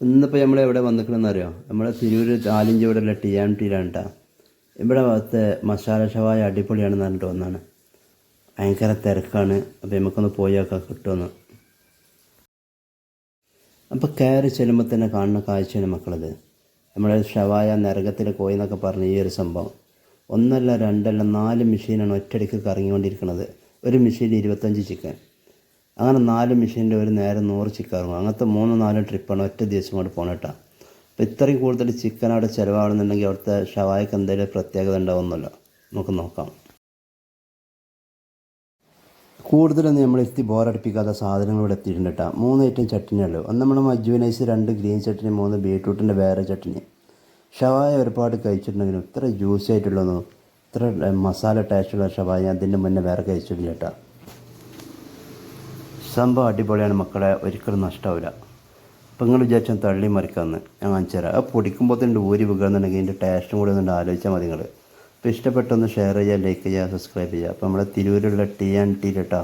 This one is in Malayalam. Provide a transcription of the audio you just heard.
ഇന്നിപ്പോൾ നമ്മൾ എവിടെ വന്നിക്കണമെന്ന് അറിയോ? നമ്മളെ തിരൂർ ഉള്ള ടി ആം ടി കേട്ടോ ഇവിടെ ഭാഗത്തെ മസാല ഷവായ അടിപൊളിയാണെന്ന് പറഞ്ഞിട്ട് വന്നാണ്. ഭയങ്കര തിരക്കാണ്. അപ്പോൾ നമുക്കൊന്ന് പോയൊക്കെ കിട്ടുമെന്ന് അപ്പോൾ കയറി ചെല്ലുമ്പോൾ തന്നെ കാണുന്ന കാഴ്ചയാണ് മക്കളത്. നമ്മുടെ ഷവായ നരകത്തിൽ കോയി എന്നൊക്കെ പറഞ്ഞ ഈ ഒരു സംഭവം. ഒന്നല്ല രണ്ടല്ല നാല് മെഷീനാണ് ഒറ്റയടിക്ക് കറങ്ങിക്കൊണ്ടിരിക്കുന്നത് ഒരു മെഷീനിൽ ഇരുപത്തഞ്ച് ചിക്കൻ അങ്ങനെ നാല് മെഷീനിൽ ഒരു നേരം നൂറ് ചിക്കൻ ഇറങ്ങും അങ്ങനത്തെ മൂന്ന് നാല് ട്രിപ്പാണ് ഒറ്റ ദിവസം കൊണ്ട് പോകണം കേട്ടോ. അപ്പോൾ ഇത്രയും കൂടുതൽ ചിക്കൻ അവിടെ ചിലവാകണമെന്നുണ്ടെങ്കിൽ അവിടുത്തെ ഷവായ്ക്ക് എന്തെങ്കിലും പ്രത്യേകത ഉണ്ടാവുമല്ലോ നമുക്ക് നോക്കാം. കൂടുതലൊന്നും നമ്മൾ എത്തി ബോറടിപ്പിക്കാത്ത സാധനങ്ങൾ ഇവിടെ എത്തിയിട്ടുണ്ട് കേട്ടോ. മൂന്ന് ഐറ്റം ചട്ടിനിയുള്ളൂ ഒന്ന് നമ്മൾ മജ്ജുവിനൈസ് രണ്ട് ഗ്രീൻ ചട്ടിനി മൂന്ന് ബീട്രൂട്ടിന്റെ വേറെ ചട്ടിനി ഷവായ ഒരുപാട് കഴിച്ചിട്ടുണ്ടെങ്കിലും ഇത്ര ജ്യൂസി ആയിട്ടുള്ളതൊന്നും ഇത്ര മസാല ടേസ്റ്റുള്ള ഷവായ അതിന്റെ മുന്നേ വേറെ കഴിച്ചിട്ടില്ല കേട്ടോ. സംഭവം അടിപൊളിയാണ് മക്കളെ. ഒരിക്കലും നഷ്ടമാവില്ല അപ്പം നിങ്ങൾ വിചാരിച്ചാൽ തള്ളി മറിക്കാമെന്ന് ഞാൻ കാണിച്ചു തരാം. ആ പൊടിക്കുമ്പോൾ തന്നെ ഊരി വിൽക്കുന്നുണ്ടെങ്കിൽ ഇതിന്റെ ടേസ്റ്റും കൂടി ഒന്ന് ആലോചിച്ചാൽ മതി നിങ്ങൾ. അപ്പോൾ ഇഷ്ടപ്പെട്ടൊന്ന് ഷെയർ ചെയ്യുക ലൈക്ക് ചെയ്യുക സബ്സ്ക്രൈബ് ചെയ്യുക. അപ്പോൾ നമ്മുടെ തിരൂരുള്ള ടി ആൻഡ് ടി കേട്ടോ